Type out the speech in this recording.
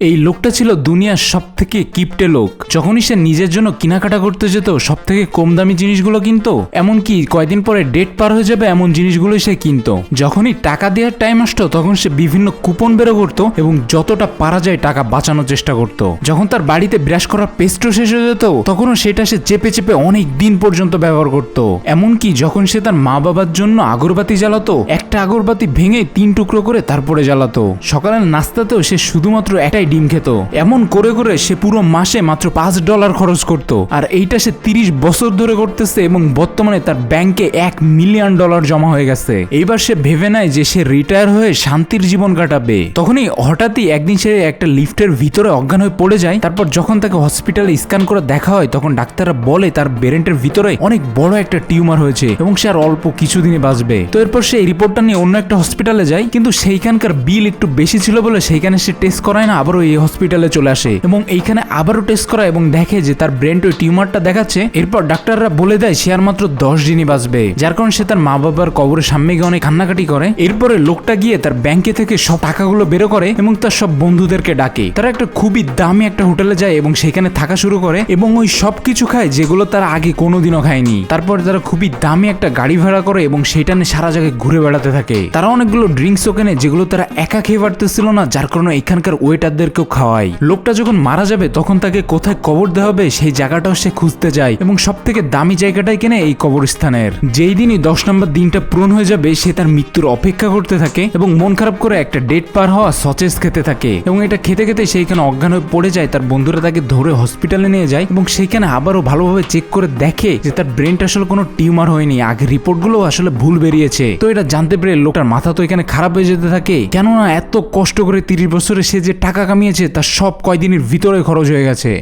এই লোকটা ছিল দুনিয়ার সব থেকে কিপটে লোক। যখনই সে নিজের জন্য কেনাকাটা করতে যেত সব থেকে কম দামি জিনিসগুলো কিনতো, এমনকি কয়দিন পরে ডেট পার হয়ে যাবে এমন জিনিসগুলোই সে কিনতো। যখনই টাকা দেওয়ার টাইম আসতো, তখন সে বিভিন্ন কুপন বেরো করতো এবং যতটা পারা যায় টাকা বাঁচানোর চেষ্টা করতো। যখন তার বাড়িতে ব্রাশ করার পেস্টও শেষ হয়ে যেত, তখনও সেটা সে চেপে চেপে অনেক দিন পর্যন্ত ব্যবহার করত। এমনকি যখন সে তার মা বাবার জন্য আগরবাতি জ্বালাতো, একটা আগরবাতি ভেঙে তিন টুকরো করে তারপরে জ্বালাতো। সকালের নাস্তাতেও সে শুধুমাত্র একটাই ডিম খেত। এমন করে করে সে পুরো মাসে মাত্র পাঁচ ডলার খরচ করত। আর এইটা সে তিরিশ বছর ধরে করতেছে এবং বর্তমানে তার ব্যাংকে এক মিলিয়ন ডলার জমা হয়ে গেছে। এইবার সে ভেবে নেয় যে সে রিটায়ার হয়ে শান্তির জীবন কাটাবে। তখনই হঠাৎই একদিন সে একটা লিফটের ভিতরে অজ্ঞান হয়ে পড়ে যায়। তারপর যখন তাকে হসপিটালে স্ক্যান করে দেখা হয়, তখন ডাক্তাররা বলে তার ব্রেনটের ভিতরে অনেক বড় একটা টিউমার হয়েছে এবং সে আর অল্প কিছুদিনে বাঁচবে। তো এরপর সে এই রিপোর্টটা নিয়ে অন্য একটা হসপিটালে যায়, কিন্তু সেইখানকার বিল একটু বেশি ছিল বলে সেইখানে সে টেস্ট করায় না আবারও এই হসপিটালে চলে আসে এবং এইখানে আবারও টেস্ট করায় এবং দেখে যে তার ব্রেন ওই টিউমারটা দেখাচ্ছে। এরপর ডাক্তাররা বলে দেয় সে আর মাত্র দশ দিনই বাঁচবে। যার কারণে সে তার মা বাবার কবরের সামনে গিয়ে অনেক কান্নাকাটি করে। এরপরে লোকটা গিয়ে তার ব্যাংকে থেকে সব টাকাগুলো বেরো করে এবং তার সব বন্ধুদেরকে ডাকে। তারা একটা খুবই দামি একটা হোটেলে যায় এবং সেখানে থাকা শুরু করে এবং ওই সব কিছু খায় যেগুলো তারা আগে কোনোদিনও খায়নি। তারপর তারা খুবই দামি একটা গাড়ি ভাড়া করে এবং সেটা নিয়ে সারা জায়গায় ঘুরে বেড়াতে থাকে। তারা অনেকগুলো ড্রিঙ্কস ওখানে যেগুলো তারা একা খেয়ে পারতেছিল না, যার কারণে এখানকার ওয়েটারদেরকেও খাওয়ায় লোকটা যখন মারা যাবে, তখন তাকে কোথায় কবর দেওয়া হবে, সেই জায়গাটাও সে খুঁজতে যায়। এবং সব থেকে দামি জায়গাটাই কেনে এই কবরস্থানের। যেই দিনই দশ নম্বর দিনটা পূরণ হয়ে যাবে, সে তার মৃত্যুর অপেক্ষা করতে থাকে এবং মন খারাপ করে একটা ডেট পার হওয়া সচেস খেতে থাকে। এবং এটা খেতে খেতে সেইখানে অজ্ঞান হয়ে পড়ে যায়, তার বন্ধুরা তাকে ধরে হসপিটালে নিয়ে যায় এবং সেইখানে আবারও ভালোভাবে চেক করে দেখে যে তার ব্রেনটা আসলে কোনো টিউমার হয়নি। আগে রিপোর্টগুলো আসলে ভুল বেরিয়েছে। তো এটা জানতে পেরে লোকটার মাথা তো এখানে খারাপ হয়ে যেতে থাকে। কেননা এত কষ্ট করে তিরিশ বছরে সে যে টাকা কামিয়েছে তার সব কয়দিনের ভিতরে খরচ হয়ে গেছে?